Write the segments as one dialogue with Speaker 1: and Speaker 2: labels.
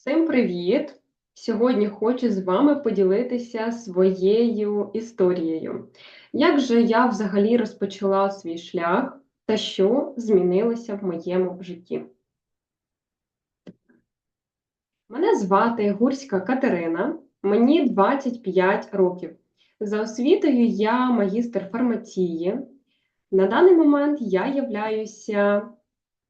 Speaker 1: Всім привіт! Сьогодні хочу з вами поділитися своєю історією. Як же я взагалі розпочала свій шлях та що змінилося в моєму житті? Мене звати Гурська Катерина, мені 25 років. За освітою я магістр фармації. На даний момент я являюся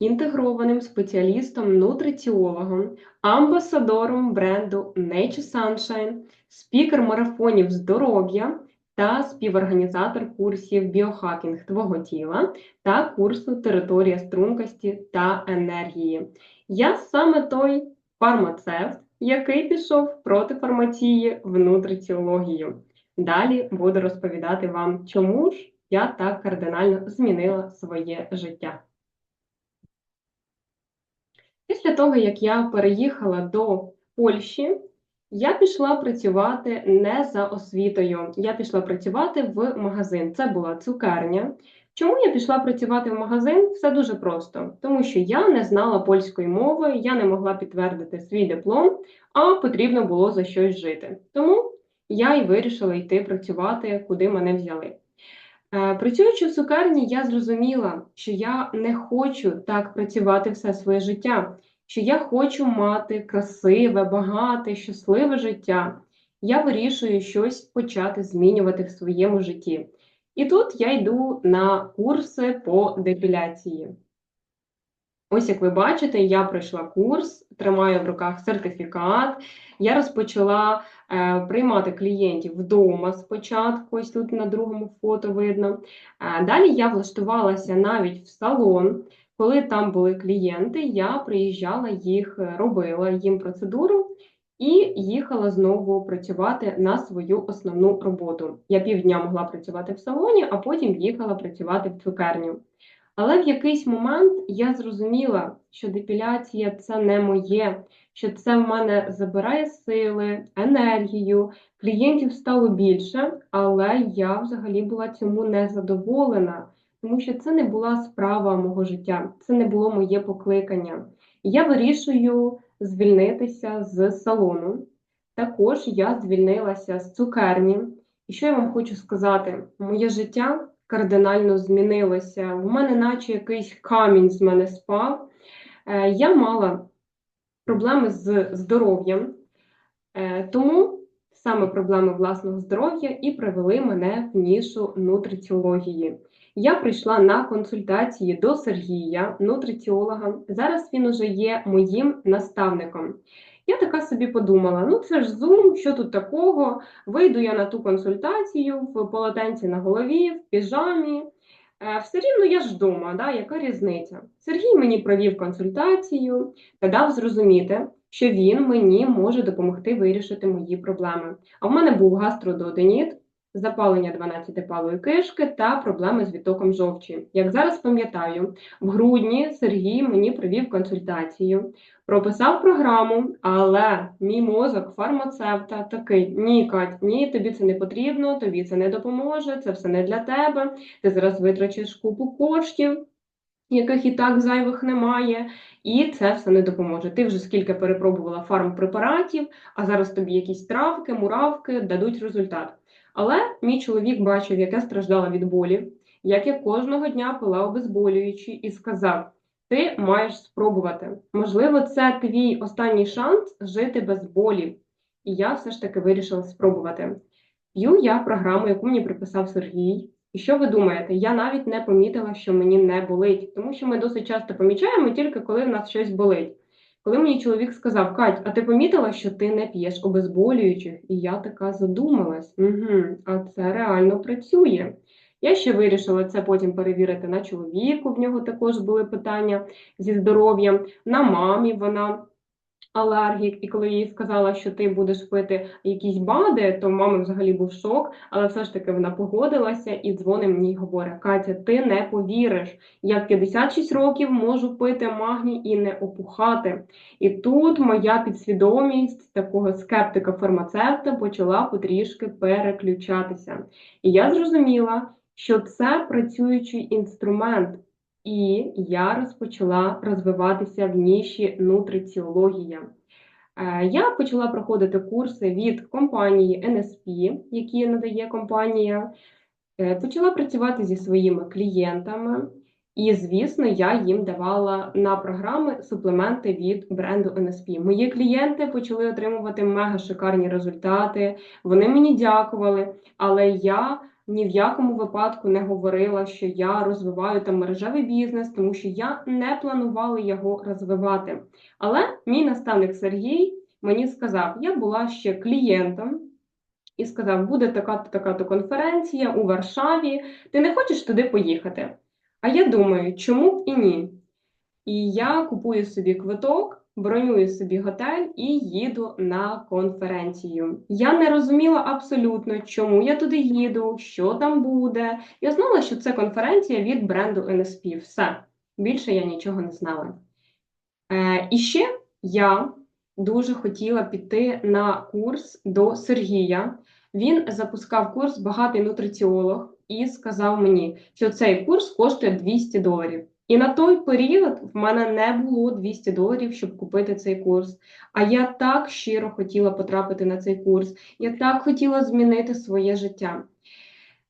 Speaker 1: інтегрованим спеціалістом, нутриціологом, амбасадором бренду Nature Sunshine, спікер марафонів здоров'я та співорганізатор курсів біохакінг твого тіла та курсу Територія стрункості та енергії. Я саме той фармацевт, який пішов проти фармації в нутриціологію. Далі буду розповідати вам, чому ж я так кардинально змінила своє життя. Після того, як я переїхала до Польщі, я пішла працювати не за освітою. Я пішла працювати в магазин. Це була цукерня. Чому я пішла працювати в магазин? Все дуже просто, тому що я не знала польської мови, я не могла підтвердити свій диплом, а потрібно було за щось жити. Тому я й вирішила йти працювати, куди мене взяли. Е, працюючи в цукерні, я зрозуміла, що я не хочу так працювати все своє життя, що я хочу мати красиве, багате, щасливе життя. Я вирішую щось почати змінювати в своєму житті. І тут я йду на курси по депіляції. Ось, як ви бачите, я пройшла курс, тримаю в руках сертифікат. Я розпочала е, приймати клієнтів вдома спочатку, ось тут на другому фото видно. Е, далі я влаштувалася навіть в салон. Коли там були клієнти, я приїжджала їх, е, робила їм процедуру і їхала знову працювати на свою основну роботу. Я півдня могла працювати в салоні, а потім їхала працювати в цукерню. Але в якийсь момент я зрозуміла, що депіляція це не моє, що це в мене забирає сили, енергію, клієнтів стало більше, але я взагалі була цьому не задоволена, тому що це не була справа мого життя, це не було моє покликання. Я вирішую звільнитися з салону. Також я звільнилася з цукерні. І що я вам хочу сказати? Моє життя кардинально змінилося. В мене, наче якийсь камінь з мене спав. Е, я мала проблеми з здоров'ям, е, тому саме проблеми власного здоров'я і привели мене в нішу нутриціології. Я прийшла на консультації до Сергія, нутриціолога. Зараз він уже є моїм наставником. Я така собі подумала: ну це ж Zoom, що тут такого? Вийду я на ту консультацію в полотенці на голові, в піжамі. Е, все рівно я ж вдома, да? яка різниця? Сергій мені провів консультацію та дав зрозуміти, що він мені може допомогти вирішити мої проблеми. А в мене був гастрододеніт, запалення 12-палої кишки та проблеми з відтоком жовчі. Як зараз пам'ятаю, в грудні Сергій мені провів консультацію, прописав програму, але мій мозок фармацевта такий: ні, Кать, ні, тобі це не потрібно, тобі це не допоможе, це все не для тебе. Ти зараз витрачиш купу коштів. Яких і так зайвих немає, і це все не допоможе. Ти вже скільки перепробувала фармпрепаратів, а зараз тобі якісь травки, муравки дадуть результат. Але мій чоловік бачив, як я страждала від болів, як я кожного дня пила обезболюючі, і сказав: Ти маєш спробувати. Можливо, це твій останній шанс жити без болів. І я все ж таки вирішила спробувати. П'ю я програму, яку мені приписав Сергій. І що ви думаєте? Я навіть не помітила, що мені не болить, тому що ми досить часто помічаємо тільки коли в нас щось болить. Коли мені чоловік сказав, Кать, а ти помітила, що ти не п'єш обезболюючих? І я така задумалась, угу, а це реально працює. Я ще вирішила це потім перевірити на чоловіку, в нього також були питання зі здоров'ям, на мамі вона алергік, і коли їй сказала, що ти будеш пити якісь бади, то в мами взагалі був шок, але все ж таки вона погодилася і дзвонить мені і говорить: Катя, ти не повіриш, я в 56 років можу пити магній і не опухати. І тут моя підсвідомість такого скептика-фармацевта почала потрішки переключатися. І я зрозуміла, що це працюючий інструмент. І я розпочала розвиватися в ніші нутриціологія. Е, Я почала проходити курси від компанії NSP, які надає компанія. Е, Почала працювати зі своїми клієнтами, і, звісно, я їм давала на програми суплементи від бренду NSP. Мої клієнти почали отримувати мега шикарні результати. Вони мені дякували, але я ні в якому випадку не говорила, що я розвиваю там мережевий бізнес, тому що я не планувала його розвивати. Але мій наставник Сергій мені сказав: я була ще клієнтом. І сказав, буде така-то така-то конференція у Варшаві. Ти не хочеш туди поїхати? А я думаю, чому б і ні? І я купую собі квиток, бронюю собі готель і їду на конференцію. Я не розуміла абсолютно, чому я туди їду, що там буде. Я знала, що це конференція від бренду NSP. Все. Більше я нічого не знала. Е, і ще я дуже хотіла піти на курс до Сергія. Він запускав курс Багатий нутриціолог і сказав мені, що цей курс коштує 200 доларів. І на той період в мене не було 200 доларів, щоб купити цей курс. А я так щиро хотіла потрапити на цей курс. Я так хотіла змінити своє життя.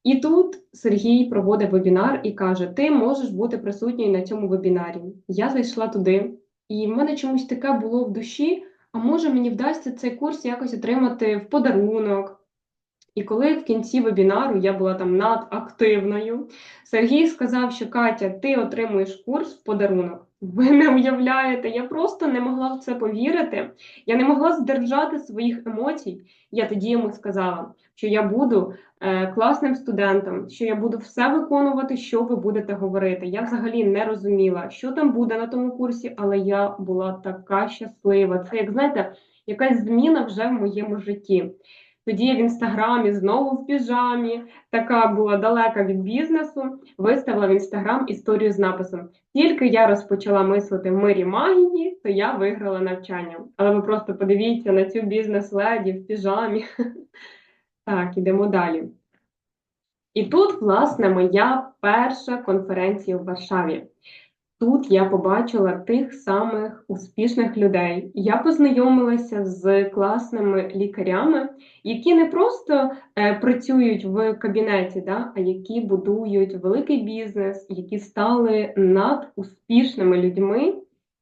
Speaker 1: І тут Сергій проводить вебінар і каже: Ти можеш бути присутньою на цьому вебінарі. Я зайшла туди, і в мене чомусь таке було в душі. А може мені вдасться цей курс якось отримати в подарунок. І коли в кінці вебінару я була там надактивною, Сергій сказав, що Катя, ти отримуєш курс в подарунок. Ви не уявляєте, я просто не могла в це повірити. Я не могла здержати своїх емоцій. Я тоді йому сказала, що я буду е, класним студентом, що я буду все виконувати, що ви будете говорити. Я взагалі не розуміла, що там буде на тому курсі, але я була така щаслива. Це, як знаєте, якась зміна вже в моєму житті. Тоді я в інстаграмі знову в піжамі, така була далека від бізнесу, виставила в інстаграм історію з написом: тільки я розпочала мислити в мирі магії, то я виграла навчання. Але ви просто подивіться на цю бізнес-леді в піжамі. Так, ідемо далі. І тут, власне, моя перша конференція в Варшаві. Тут я побачила тих самих успішних людей. Я познайомилася з класними лікарями, які не просто е, працюють в кабінеті, да, а які будують великий бізнес, які стали надуспішними людьми.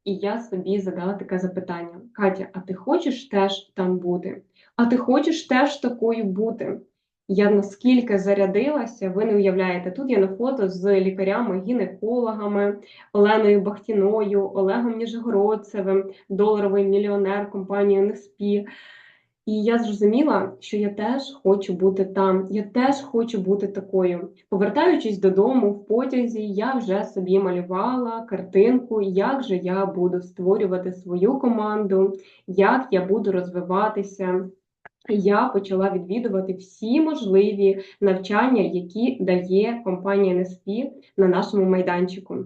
Speaker 1: І я собі задала таке запитання: Катя, а ти хочеш теж там бути? А ти хочеш теж такою бути? Я наскільки зарядилася, ви не уявляєте, тут я на фото з лікарями-гінекологами, Оленою Бахтіною, Олегом Ніжегородцевим, доларовий мільйонер компанії НСП. І я зрозуміла, що я теж хочу бути там, я теж хочу бути такою. Повертаючись додому в потязі, я вже собі малювала картинку, як же я буду створювати свою команду, як я буду розвиватися я почала відвідувати всі можливі навчання, які дає компанія NSP на нашому майданчику.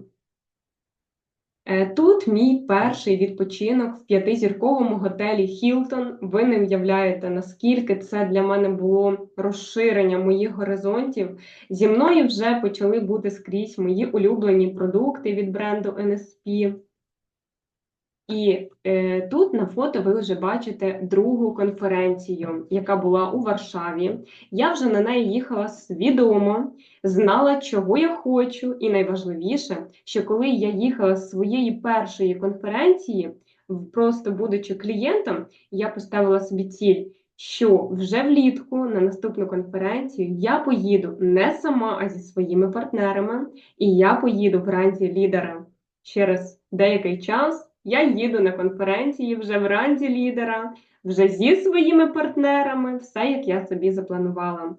Speaker 1: Е, тут мій перший відпочинок в п'ятизірковому готелі Хілтон. Ви не уявляєте, наскільки це для мене було розширення моїх горизонтів. Зі мною вже почали бути скрізь мої улюблені продукти від бренду NSP. І е, тут на фото ви вже бачите другу конференцію, яка була у Варшаві. Я вже на неї їхала свідомо, знала, чого я хочу, і найважливіше, що коли я їхала з своєї першої конференції, просто будучи клієнтом, я поставила собі ціль. Що вже влітку на наступну конференцію я поїду не сама, а зі своїми партнерами, і я поїду в ранзі лідера через деякий час. Я їду на конференції вже в ранзі лідера, вже зі своїми партнерами, все як я собі запланувала.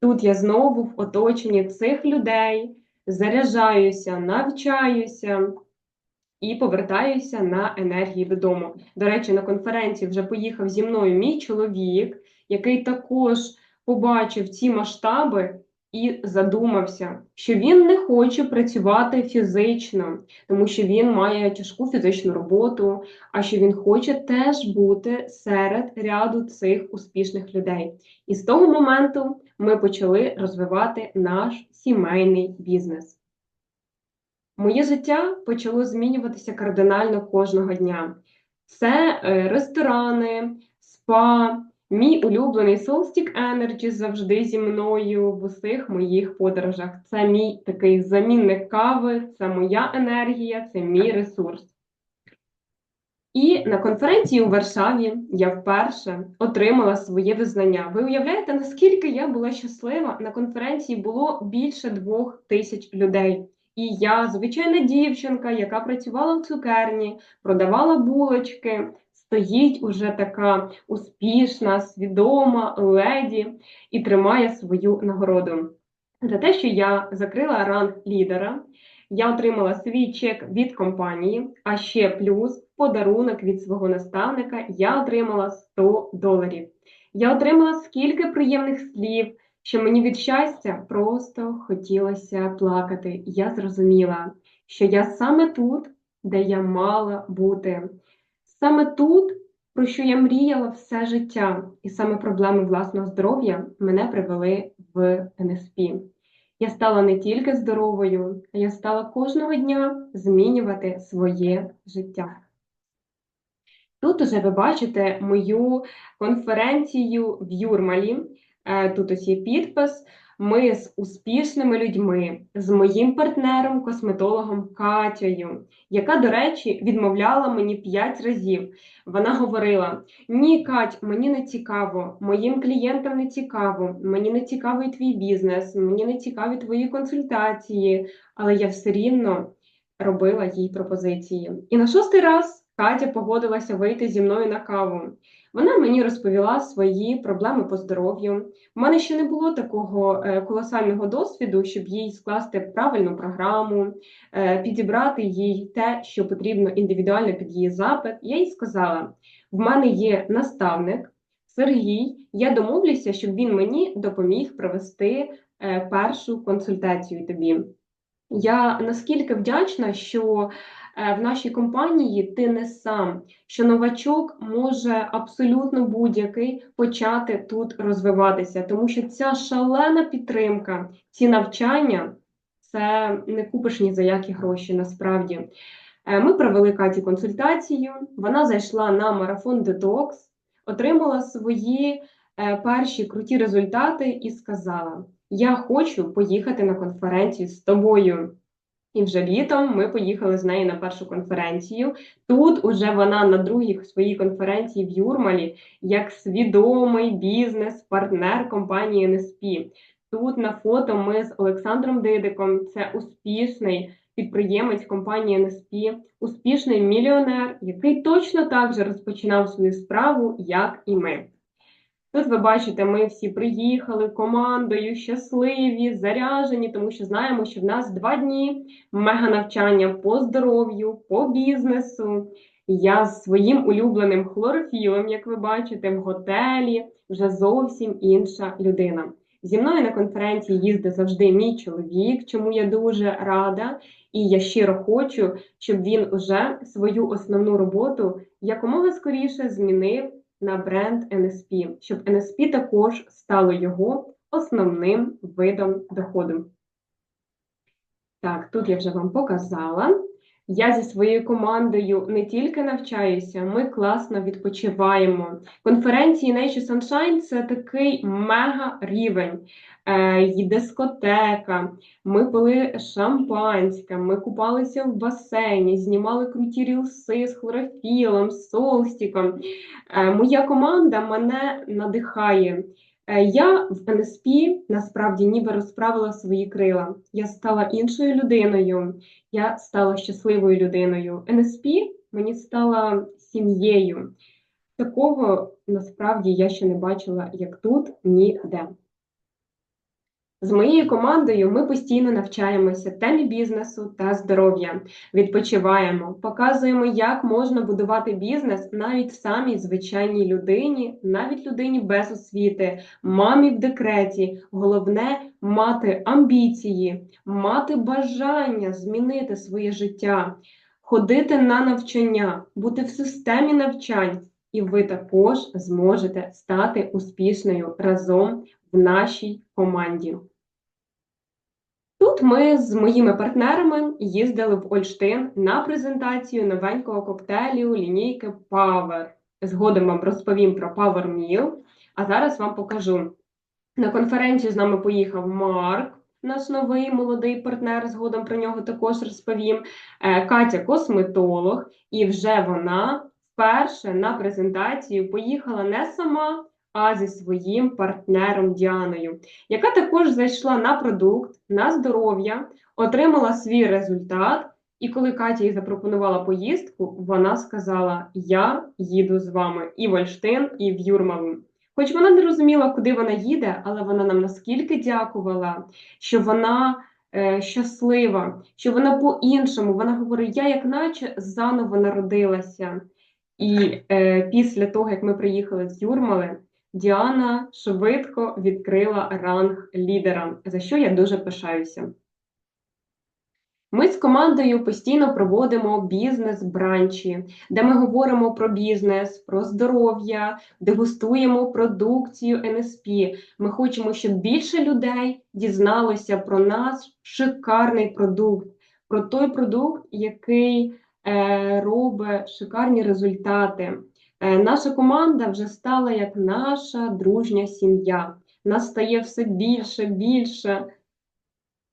Speaker 1: Тут я знову в оточенні цих людей заряджаюся, навчаюся і повертаюся на енергії додому. До речі, на конференцію вже поїхав зі мною мій чоловік, який також побачив ці масштаби і задумався, що він не хоче працювати фізично, тому що він має тяжку фізичну роботу, а що він хоче теж бути серед ряду цих успішних людей. І з того моменту ми почали розвивати наш сімейний бізнес. Моє життя почало змінюватися кардинально кожного дня. Це е, ресторани, спа, мій улюблений Solstick Energy завжди зі мною в усіх моїх подорожах. Це мій такий замінник кави, це моя енергія, це мій ресурс. І на конференції у Варшаві я вперше отримала своє визнання. Ви уявляєте, наскільки я була щаслива? На конференції було більше двох тисяч людей. І я, звичайна дівчинка, яка працювала в цукерні, продавала булочки, стоїть уже така успішна, свідома леді і тримає свою нагороду. За те, що я закрила ранг лідера, я отримала свій чек від компанії, а ще плюс подарунок від свого наставника я отримала 100 доларів. Я отримала скільки приємних слів, що мені від щастя просто хотілося плакати. Я зрозуміла, що я саме тут, де я мала бути, саме тут, про що я мріяла все життя, і саме проблеми власного здоров'я мене привели в НСП. Я стала не тільки здоровою, а я стала кожного дня змінювати своє життя. Тут уже ви бачите мою конференцію в Юрмалі. Е, тут ось є підпис. Ми з успішними людьми, з моїм партнером, косметологом Катєю, яка, до речі, відмовляла мені п'ять разів. Вона говорила: Ні, Кать, мені не цікаво, моїм клієнтам не цікаво, мені не цікавий твій бізнес, мені не цікаві твої консультації, але я все рівно робила їй пропозиції. І на шостий раз. Катя погодилася вийти зі мною на каву. Вона мені розповіла свої проблеми по здоров'ю. У мене ще не було такого е, колосального досвіду, щоб їй скласти правильну програму, е, підібрати їй те, що потрібно індивідуально під її запит. Я їй сказала: в мене є наставник Сергій. Я домовлюся, щоб він мені допоміг провести е, першу консультацію тобі. Я наскільки вдячна, що в нашій компанії ти не сам, що новачок може абсолютно будь-який почати тут розвиватися, тому що ця шалена підтримка, ці навчання це не купиш ні за які гроші насправді. Е, ми провели Каті консультацію, вона зайшла на марафон детокс, отримала свої е, перші круті результати і сказала: Я хочу поїхати на конференцію з тобою. І вже літом ми поїхали з нею на першу конференцію. Тут уже вона на другій своїй конференції в Юрмалі як свідомий бізнес-партнер компанії НСП. Тут на фото ми з Олександром Дидиком, це успішний підприємець компанії НСП, успішний мільйонер, який точно так же розпочинав свою справу, як і ми. Тут ви бачите, ми всі приїхали командою, щасливі, заряжені, тому що знаємо, що в нас два дні мега навчання по здоров'ю, по бізнесу. Я з своїм улюбленим хлорофілом, як ви бачите, в готелі вже зовсім інша людина. Зі мною на конференції їздить завжди мій чоловік, чому я дуже рада. І я щиро хочу, щоб він уже свою основну роботу якомога скоріше змінив на бренд NSP, щоб NSP також стало його основним видом доходу. Так, тут я вже вам показала. Я зі своєю командою не тільки навчаюся, ми класно відпочиваємо. Конференції Nature Sunshine це такий мега рівень. Е, дискотека, ми пили шампанське, ми купалися в басейні, знімали круті рілси з хлорофілом, з солстіком. Е, моя команда мене надихає. Е, я в НСП насправді ніби розправила свої крила. Я стала іншою людиною, я стала щасливою людиною. НСП мені стала сім'єю. Такого насправді я ще не бачила як тут, ніде. З моєю командою ми постійно навчаємося темі бізнесу та здоров'я, відпочиваємо, показуємо, як можна будувати бізнес навіть самій звичайній людині, навіть людині без освіти, мамі в декреті. Головне мати амбіції, мати бажання змінити своє життя, ходити на навчання, бути в системі навчань. І ви також зможете стати успішною разом в нашій команді. Тут ми з моїми партнерами їздили в Ольштин на презентацію новенького коктейлю лінійки Power. Згодом вам розповім про Power Meal, а зараз вам покажу. На конференцію з нами поїхав Марк, наш новий молодий партнер. Згодом про нього також розповім. Е, Катя косметолог, і вже вона вперше на презентацію поїхала не сама, а зі своїм партнером Діаною, яка також зайшла на продукт, на здоров'я, отримала свій результат. І коли Катя їй запропонувала поїздку, вона сказала: Я їду з вами і в Ольштин, і в Юрмалу. Хоч вона не розуміла, куди вона їде, але вона нам наскільки дякувала, що вона е, щаслива, що вона по-іншому. Вона говорить: я, як наче, заново народилася. І е, після того, як ми приїхали з Юрмали, Діана швидко відкрила ранг лідера, за що я дуже пишаюся. Ми з командою постійно проводимо бізнес-бранчі, де ми говоримо про бізнес, про здоров'я, дегустуємо продукцію НСП. Ми хочемо, щоб більше людей дізналося про наш шикарний продукт, про той продукт, який е, робить шикарні результати. Е, наша команда вже стала як наша дружня сім'я. Нас стає все більше, більше.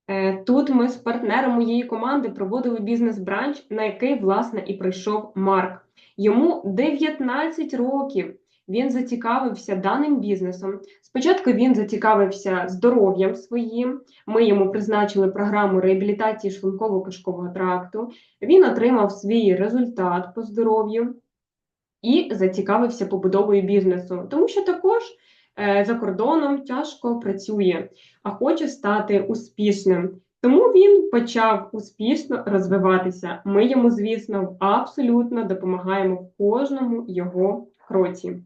Speaker 1: Е, тут ми з партнером моєї команди проводили бізнес-бранч, на який, власне, і прийшов Марк. Йому 19 років. Він зацікавився даним бізнесом. Спочатку він зацікавився здоров'ям своїм. Ми йому призначили програму реабілітації шлунково-кишкового тракту. Він отримав свій результат по здоров'ю і зацікавився побудовою бізнесу, тому що також е, за кордоном тяжко працює, а хоче стати успішним. Тому він почав успішно розвиватися. Ми йому, звісно, абсолютно допомагаємо в кожному його кроці.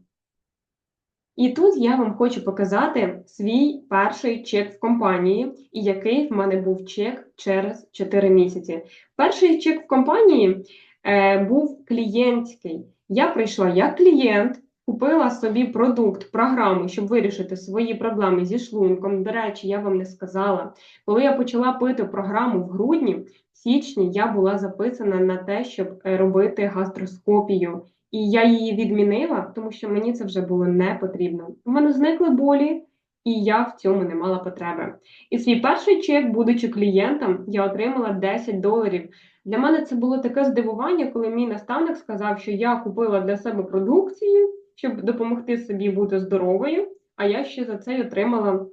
Speaker 1: І тут я вам хочу показати свій перший чек в компанії, і який в мене був чек через 4 місяці. Перший чек в компанії е, був клієнтський. Я прийшла як клієнт, купила собі продукт, програму, щоб вирішити свої проблеми зі шлунком. До речі, я вам не сказала. Коли я почала пити програму в грудні, в січні я була записана на те, щоб е, робити гастроскопію. І я її відмінила, тому що мені це вже було не потрібно. У мене зникли болі, і я в цьому не мала потреби. І свій перший чек, будучи клієнтом, я отримала 10 доларів. Для мене це було таке здивування, коли мій наставник сказав, що я купила для себе продукцію, щоб допомогти собі бути здоровою, а я ще за це й отримала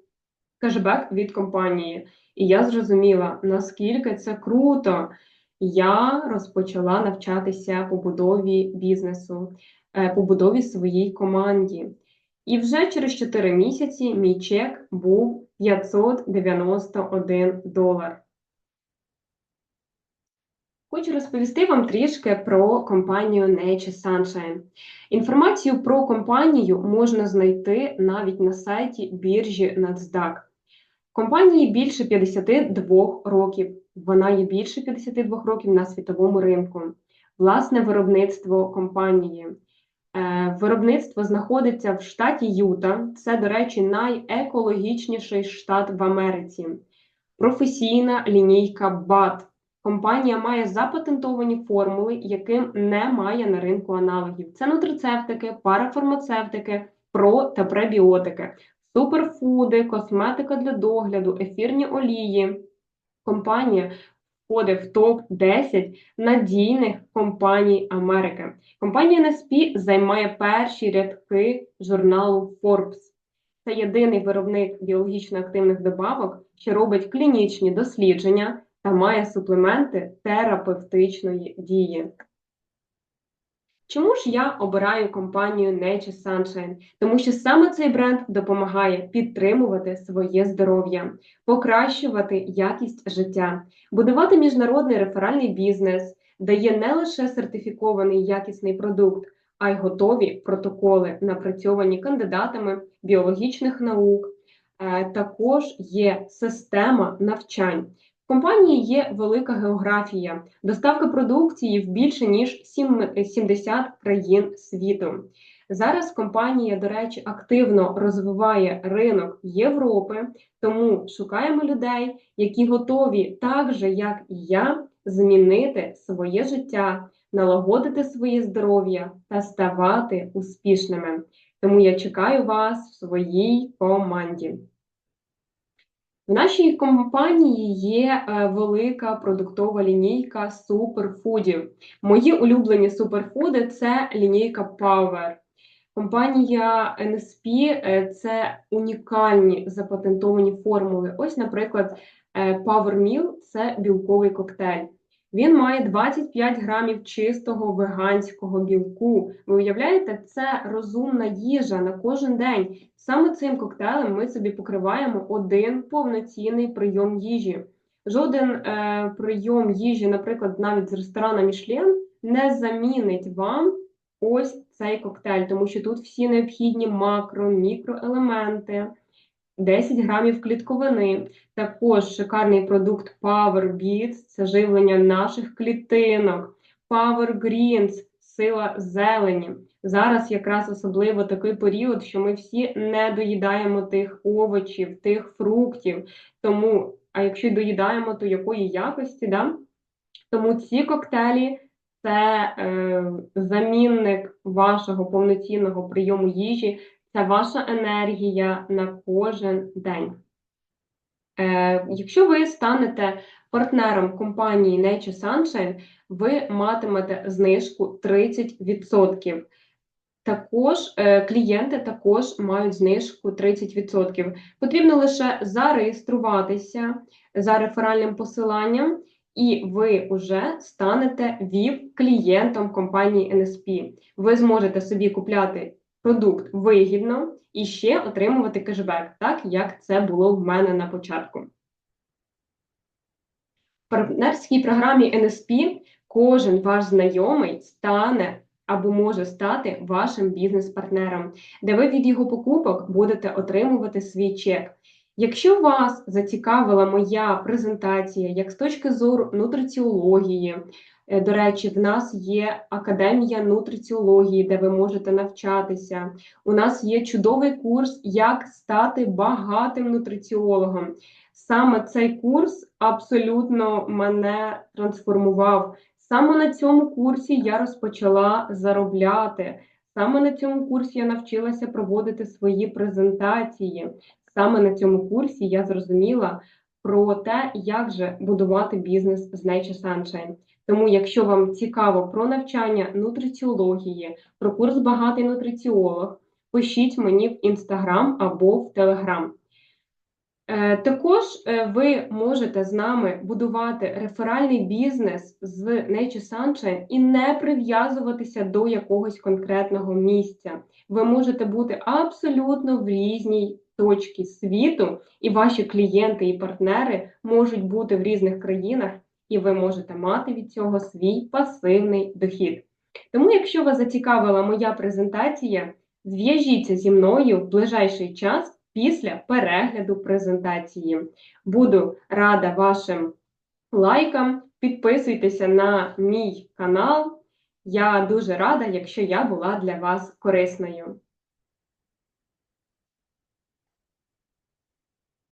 Speaker 1: кешбек від компанії. І я зрозуміла, наскільки це круто. Я розпочала навчатися побудові бізнесу, е, побудові своїй команді. І вже через 4 місяці мій чек був 591 долар. Хочу розповісти вам трішки про компанію Nature Sunshine. Інформацію про компанію можна знайти навіть на сайті біржі NASDAQ. Компанії більше 52 років. Вона є більше 52 років на світовому ринку. Власне виробництво компанії. Е, виробництво знаходиться в штаті Юта. Це, до речі, найекологічніший штат в Америці. Професійна лінійка BAT. Компанія має запатентовані формули, яким немає на ринку аналогів. Це нутрицептики, парафармацевтики, про та пребіотики, суперфуди, косметика для догляду, ефірні олії. Компанія входить в топ-10 надійних компаній Америки. Компанія NSP займає перші рядки журналу Forbes. Це єдиний виробник біологічно активних добавок, що робить клінічні дослідження та має суплементи терапевтичної дії. Чому ж я обираю компанію Nature Sunshine? Тому що саме цей бренд допомагає підтримувати своє здоров'я, покращувати якість життя, будувати міжнародний реферальний бізнес, дає не лише сертифікований якісний продукт, а й готові протоколи, напрацьовані кандидатами біологічних наук. Е, також є система навчань. Компанії є велика географія, доставка продукції в більше ніж 70 країн світу. Зараз компанія, до речі, активно розвиває ринок Європи, тому шукаємо людей, які готові, так же як і я, змінити своє життя, налагодити своє здоров'я та ставати успішними. Тому я чекаю вас в своїй команді. В нашій компанії є е, велика продуктова лінійка суперфудів. Мої улюблені суперфуди це лінійка Power. Компанія NSP е, це унікальні запатентовані формули. Ось, наприклад, е, Power Meal – це білковий коктейль. Він має 25 грамів чистого веганського білку. Ви уявляєте, це розумна їжа на кожен день. Саме цим коктейлем ми собі покриваємо один повноцінний прийом їжі. Жоден е, прийом їжі, наприклад, навіть з ресторана Мішлен, не замінить вам ось цей коктейль, тому що тут всі необхідні макро, мікроелементи. 10 грамів клітковини. Також шикарний продукт Power Beats – це живлення наших клітинок, Power Greens – сила зелені. Зараз якраз особливо такий період, що ми всі не доїдаємо тих овочів, тих фруктів. Тому, а якщо доїдаємо, то якої якості? Да? Тому ці коктейлі це е, замінник вашого повноцінного прийому їжі це ваша енергія на кожен день. Е, Якщо ви станете партнером компанії Nature Sunshine, ви матимете знижку 30%. Також е, клієнти також мають знижку 30%. Потрібно лише зареєструватися за реферальним посиланням, і ви вже станете ВІП-клієнтом компанії NSP. Ви зможете собі купляти продукт вигідно і ще отримувати кешбек, так як це було в мене на початку. В партнерській програмі NSP кожен ваш знайомий стане або може стати вашим бізнес-партнером, де ви від його покупок будете отримувати свій чек. Якщо вас зацікавила моя презентація, як з точки зору нутриціології, Е, до речі, в нас є академія нутриціології, де ви можете навчатися. У нас є чудовий курс, як стати багатим нутриціологом. Саме цей курс абсолютно мене трансформував. Саме на цьому курсі я розпочала заробляти. Саме на цьому курсі я навчилася проводити свої презентації. Саме на цьому курсі я зрозуміла про те, як же будувати бізнес з Nature Sunshine. Тому, якщо вам цікаво про навчання нутриціології, про курс Багатий нутриціолог, пишіть мені в інстаграм або в телеграм. Також е, ви можете з нами будувати реферальний бізнес з Nature Sunshine і не прив'язуватися до якогось конкретного місця. Ви можете бути абсолютно в різній точці світу, і ваші клієнти і партнери можуть бути в різних країнах і ви можете мати від цього свій пасивний дохід. Тому, якщо вас зацікавила моя презентація, зв'яжіться зі мною в ближайший час після перегляду презентації. Буду рада вашим лайкам. Підписуйтеся на мій канал. Я дуже рада, якщо я була для вас корисною.